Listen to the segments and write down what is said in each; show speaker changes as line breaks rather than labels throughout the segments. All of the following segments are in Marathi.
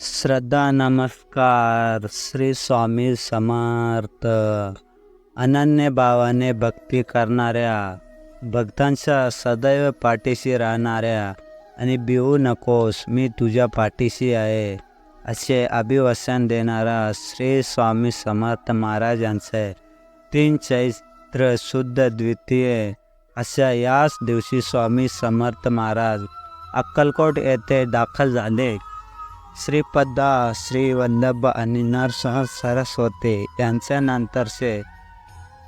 श्रद्धा नमस्कार श्री स्वामी समर्थ. अनन्य भावाने भक्ती करणाऱ्या भक्तांच्या सदैव पाठीशी राहणाऱ्या आणि बिहू नकोस मी तुझ्या पाठीशी आहे असे अभिवसन देणारा श्री स्वामी समर्थ महाराजांचे तीन चैत्र शुद्ध द्वितीय अशा याच दिवशी स्वामी समर्थ महाराज अक्कलकोट येथे दाखल झाले. श्रीपद्दा श्री वल्लभ आणि नरसिंह सरस्वती यांच्यानंतरचे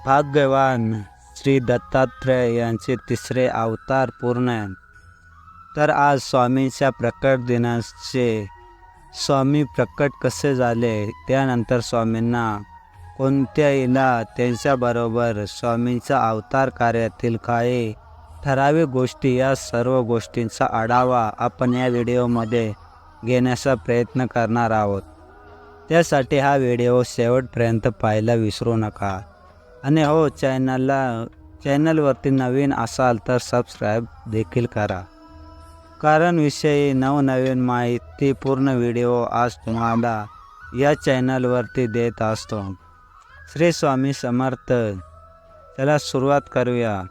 भाग्यवान श्री दत्तात्रय यांचे तिसरे अवतार पूर्ण तर आज स्वामींच्या प्रकट दिनाचे स्वामी प्रकट कसे झाले त्यानंतर स्वामींना कोणत्या इला त्यांच्याबरोबर स्वामींच्या अवतार कार्यातील काही ठराविक गोष्टी या सर्व गोष्टींचा आढावा आपण या व्हिडिओमध्ये घेण्याचा प्रयत्न करणार आहोत. त्यासाठी हा व्हिडिओ शेवटपर्यंत पाहायला विसरू नका. आणि हो चॅनलला चॅनलवरती नवीन असाल तर सबस्क्राईब देखील करा. कारण विषयी नवनवीन माहितीपूर्ण व्हिडिओ आज तुम्हाला या चॅनलवरती देत असतो. श्री स्वामी समर्थ. त्याला सुरुवात करूया.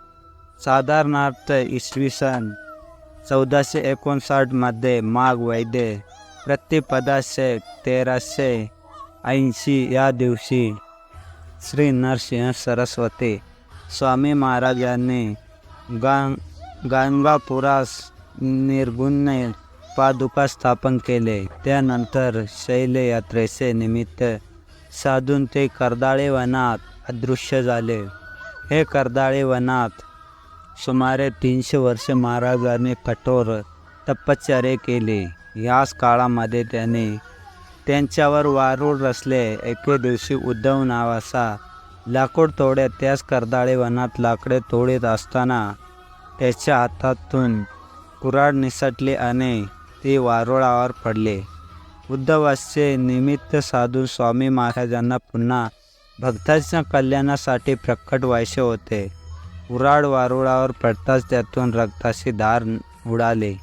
साधारणार्थ इसवी सन चौदाशे एकोणसाठमध्ये माघ वैद्य प्रतिपदाशे तेराशे ऐंशी या दिवशी श्री नरसिंह सरस्वती स्वामी महाराज यांनी गां गांगापुरास निर्गुण्य पादुका स्थापन केले. त्यानंतर शैलयात्रेचे निमित्त साधून ते कर्दाळे वनात अदृश्य झाले. हे कर्दाळे वनात सुमारे तीनशे वर्ष महाराजांनी कठोर तपश्चर्या केली. याच काळामध्ये त्याने त्यांच्यावर वारूळ रचले. एके दिवशी उद्धव नावाचा लाकूड तोड्यात त्याच कर्दाळे वनात लाकडे तोडीत असताना त्याच्या हातातून कुऱ्हाड निसटली आणि ती वारुळावर पडले. उद्धवाचे निमित्त साधून स्वामी महाराजांना पुन्हा भक्तांच्या कल्याणासाठी प्रकट व्हायचे होते. उराड वारुळावर पडताच त्यातून रक्ताचे धार उडाले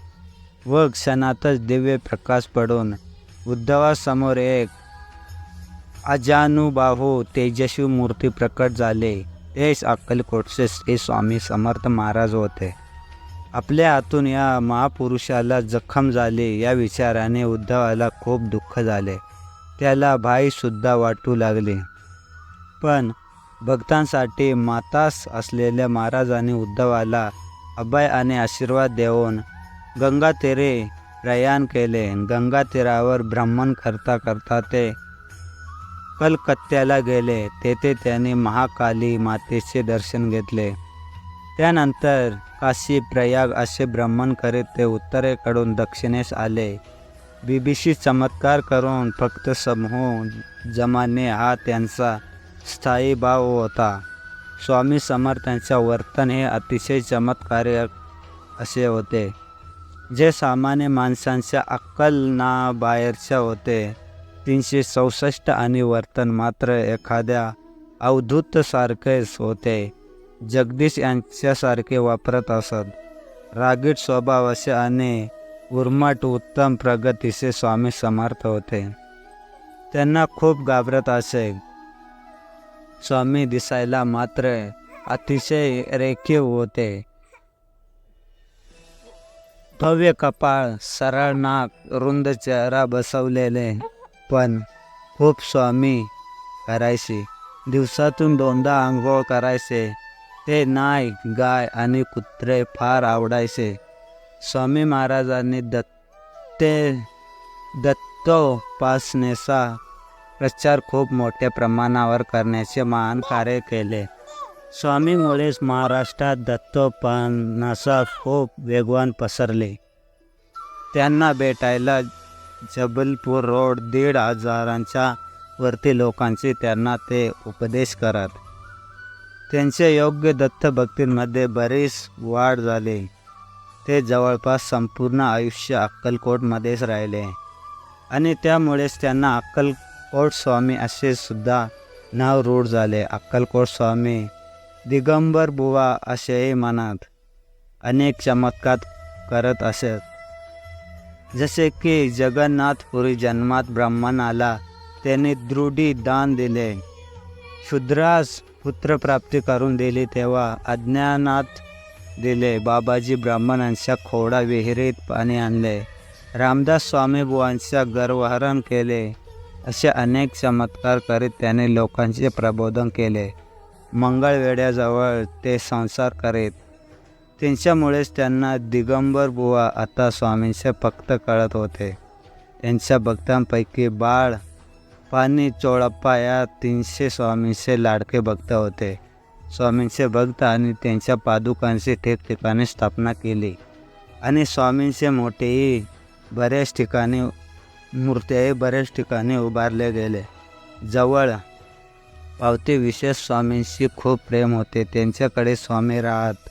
व क्षणातच दिव्य प्रकाश पडून उद्धवासमोर एक अजानुबाहू तेजस्वी मूर्ती प्रकट झाले. तेच अक्कलकोटचे श्री स्वामी समर्थ महाराज होते? आपल्या हातून या महापुरुषाला जखम झाली या विचाराने उद्धवाला खूप दुःख झाले. त्याला भाईसुद्धा वाटू लागले. पण भक्तांसाठी मातास असलेल्या महाराजांनी उद्धवाला अभय आणि आशीर्वाद देऊन गंगा तेरे प्रयाण केले. गंगा तीरावर भ्रमण करता करता ते कलकत्त्याला गेले. तेथे त्यांनी महाकाली मातेचे दर्शन घेतले. त्यानंतर काशी प्रयाग असे भ्रमण करीत ते उत्तरेकडून दक्षिणेस आले. बीबीशी चमत्कार करून फक्त समूह जमाने हा त्यांचा स्थायी भाव होता. स्वामी समर्थांच्या वर्तन हे अतिशय चमत्कारक असे होते जे सामान्य माणसांच्या अक्कलनाबाहेरच्या होते. तीनशे चौसष्ट आणि वर्तन मात्र एखाद्या अवधूतसारखेच होते. जगदीश यांच्यासारखे वापरत असत. रागीट स्वभावाचे आणि उर्मट उत्तम प्रगतीचे स्वामी समर्थ होते. त्यांना खूप घाबरत असे. स्वामी दिसायला मात्र अतिशय रेखीव होते. भव्य कपाळ सरळ नाक रुंद चेहरा बसवलेले. पण खूप स्वामी करायची. दिवसातून दोनदा आंघोळ करायचे. ते नाय गाय आणि कुत्रे फार आवडायचे. स्वामी महाराजांनी दत्ते दत्तोपासनेचा प्रचार खूप मोठ्या प्रमाणावर करण्याचे महान कार्य केले. स्वामीमुळेच महाराष्ट्रात दत्तोपासनाचा खूप वेगवान पसरले. त्यांना भेटायला जबलपूर रोड दीड हजारांच्या वरती लोकांचे त्यांना ते उपदेश करत. त्यांचे योग्य दत्तभक्तींमध्ये बरीच वाढ झाली. ते जवळपास संपूर्ण आयुष्य अक्कलकोटमध्येच राहिले. आणि त्यामुळेच त्यांना अक्कल अक्कलकोट स्वामी असे सुद्धा नाव रूढ झाले. अक्कलकोट स्वामी दिगंबर बुवा असेही म्हणत अनेक चमत्कार करत असत. जसे की जगन्नाथपुरी जन्मात ब्राह्मण आला त्याने दृढी दान दिले. शूद्रास पुत्रप्राप्ती करून दिली तेव्हा अज्ञानात दिले. बाबाजी ब्राह्मणांच्या खोडा विहिरीत पाणी आणले. रामदास स्वामी बुवांच्या गर्वहरण केले. असे अनेक चमत्कार करीत त्याने लोकांचे प्रबोधन केले. मंगळवेड्याजवळ ते संसार करीत. त्यांच्यामुळेच त्यांना दिगंबर बुवा आता स्वामींचे भक्त कळत होते. त्यांच्या भक्तांपैकी बाळ पाणी चोळप्पा या तीनशे स्वामींचे लाडके भक्त होते. स्वामींचे भक्त आणि त्यांच्या पादुकांची ठिकठिकाणी स्थापना केली. आणि स्वामींचे मोठेही बऱ्याच ठिकाणी मूर्त्याही बऱ्याच ठिकाणी उभारले गेले. जवळ पावते विशेष स्वामींशी खूप प्रेम होते. त्यांच्याकडे स्वामी राहत.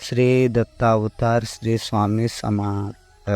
श्री दत्तावतार श्री स्वामी समार्थ.